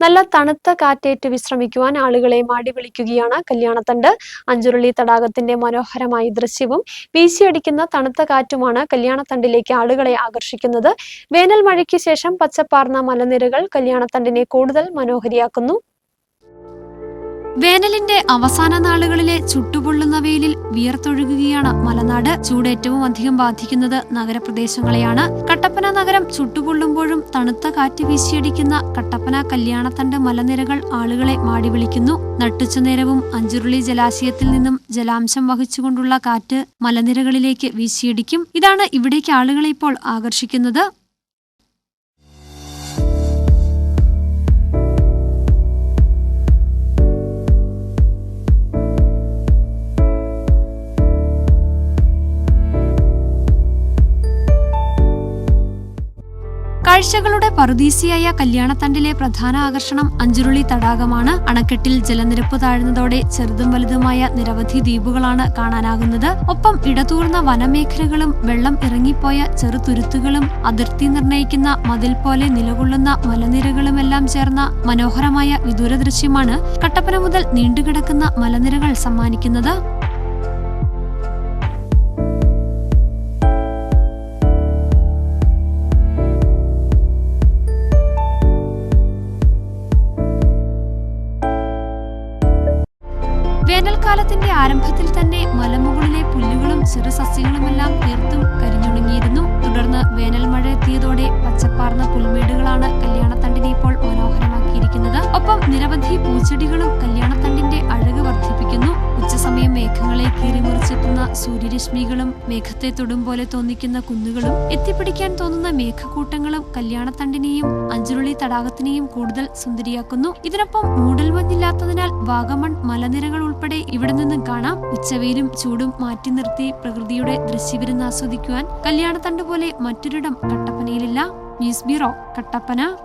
നല്ല തണുത്ത കാറ്റേറ്റ് വിശ്രമിക്കുവാൻ ആളുകളെ മാടി വിളിക്കുകയാണ് കല്യാണത്തണ്ട്. അഞ്ചുരുളി തടാകത്തിന്റെ മനോഹരമായ ദൃശ്യവും വീശിയടിക്കുന്ന തണുത്ത കാറ്റുമാണ് കല്യാണത്തണ്ടിലേക്ക് ആളുകളെ ആകർഷിക്കുന്നത്. വേനൽ മഴയ്ക്ക് ശേഷം പച്ചപ്പാർന്ന മലനിരകൾ കല്യാണത്തണ്ടിനെ കൂടുതൽ മനോഹരിയാക്കുന്നു. വേനലിന്റെ അവസാന നാളുകളിലെ ചുട്ടുപൊള്ളുന്ന വെയിലിൽ വിയർത്തൊഴുകുകയാണ് മലനാട്. ചൂട് ഏറ്റവും അധികം ബാധിക്കുന്നത് നഗരപ്രദേശങ്ങളെയാണ്. കട്ടപ്പന നഗരം ചുട്ടുപൊള്ളുമ്പോഴും തണുത്ത കാറ്റ് വീശിയടിക്കുന്ന കട്ടപ്പന കല്യാണത്തണ്ട് മലനിരകൾ ആളുകളെ മാടി വിളിക്കുന്നു നട്ടുച്ച നേരവും അഞ്ചുരുളി ജലാശയത്തിൽ നിന്നും ജലാംശം വഹിച്ചുകൊണ്ടുള്ള കാറ്റ് മലനിരകളിലേക്ക് വീശിയടിക്കും. ഇതാണ് ഇവിടേക്ക് ആളുകളെ ഇപ്പോൾ ആകർഷിക്കുന്നത്. കാഴ്ചകളുടെ പറുദീസിയായ കല്യാണത്തണ്ടിലെ പ്രധാന ആകർഷണം അഞ്ചുരുളി തടാകമാണ്. അണക്കെട്ടിൽ ജലനിരപ്പ് താഴ്ന്നതോടെ ചെറുതും വലുതുമായ നിരവധി ദ്വീപുകളാണ് കാണാനാകുന്നത്. ഒപ്പം ഇടതൂർന്ന വനമേഖലകളും വെള്ളം ഇറങ്ങിപ്പോയ ചെറുതുരുത്തുകളും അതിർത്തി നിർണയിക്കുന്ന മതിൽ പോലെ നിലകൊള്ളുന്ന മലനിരകളുമെല്ലാം ചേർന്ന മനോഹരമായ വിദൂര ദൃശ്യമാണ് കട്ടപ്പന മുതൽ നീണ്ടുകിടക്കുന്ന മലനിരകൾ സമ്മാനിക്കുന്നത്. വേനൽക്കാലത്തിന്റെ ആരംഭത്തിൽ തന്നെ മലമുകളിലെ പുല്ലുകളും ചെറുസസ്യങ്ങളുമെല്ലാം തീർത്തും കരിഞ്ഞുണങ്ങിയിരുന്നു തുടർന്ന് വേനൽ മഴ എത്തിയതോടെ പച്ചപ്പാർന്ന പുൽമേടുകളാണ് കല്യാണത്തണ്ടിനെ ഇപ്പോൾ മനോഹരമാക്കിയിരിക്കുന്നത്. ഒപ്പം നിരവധി പൂച്ചെടികളും കല്യാണത്തണ്ടിന്റെ അഴക് വർദ്ധിപ്പിക്കുന്നു. ഉച്ചസമയം മേഘങ്ങളെ കീറിമുറിച്ചെത്തുന്ന സൂര്യരശ്മികളും മേഘത്തെ തൊടും പോലെ തോന്നിക്കുന്ന കുന്നുകളും എത്തിപ്പിടിക്കാൻ തോന്നുന്ന മേഘക്കൂട്ടങ്ങളും കല്യാണത്തണ്ടിനെയും തടാകത്തിനെയും കൂടുതൽ സുന്ദരിയാക്കുന്നു. ഇതിനൊപ്പം മൂടൽമഞ്ഞില്ലാത്തതിനാൽ വാഗമൺ മലനിരകൾ ഉൾപ്പെടെ ഇവിടെ നിന്നും കാണാം. ഉച്ചവെയിലും ചൂടും മാറ്റി നിർത്തി പ്രകൃതിയുടെ ദൃശ്യവിരുന്ന് ആസ്വദിക്കുവാൻ കല്യാണത്തണ്ട് പോലെ മറ്റൊരിടം കട്ടപ്പനയിലില്ല. News bureau Kattappana.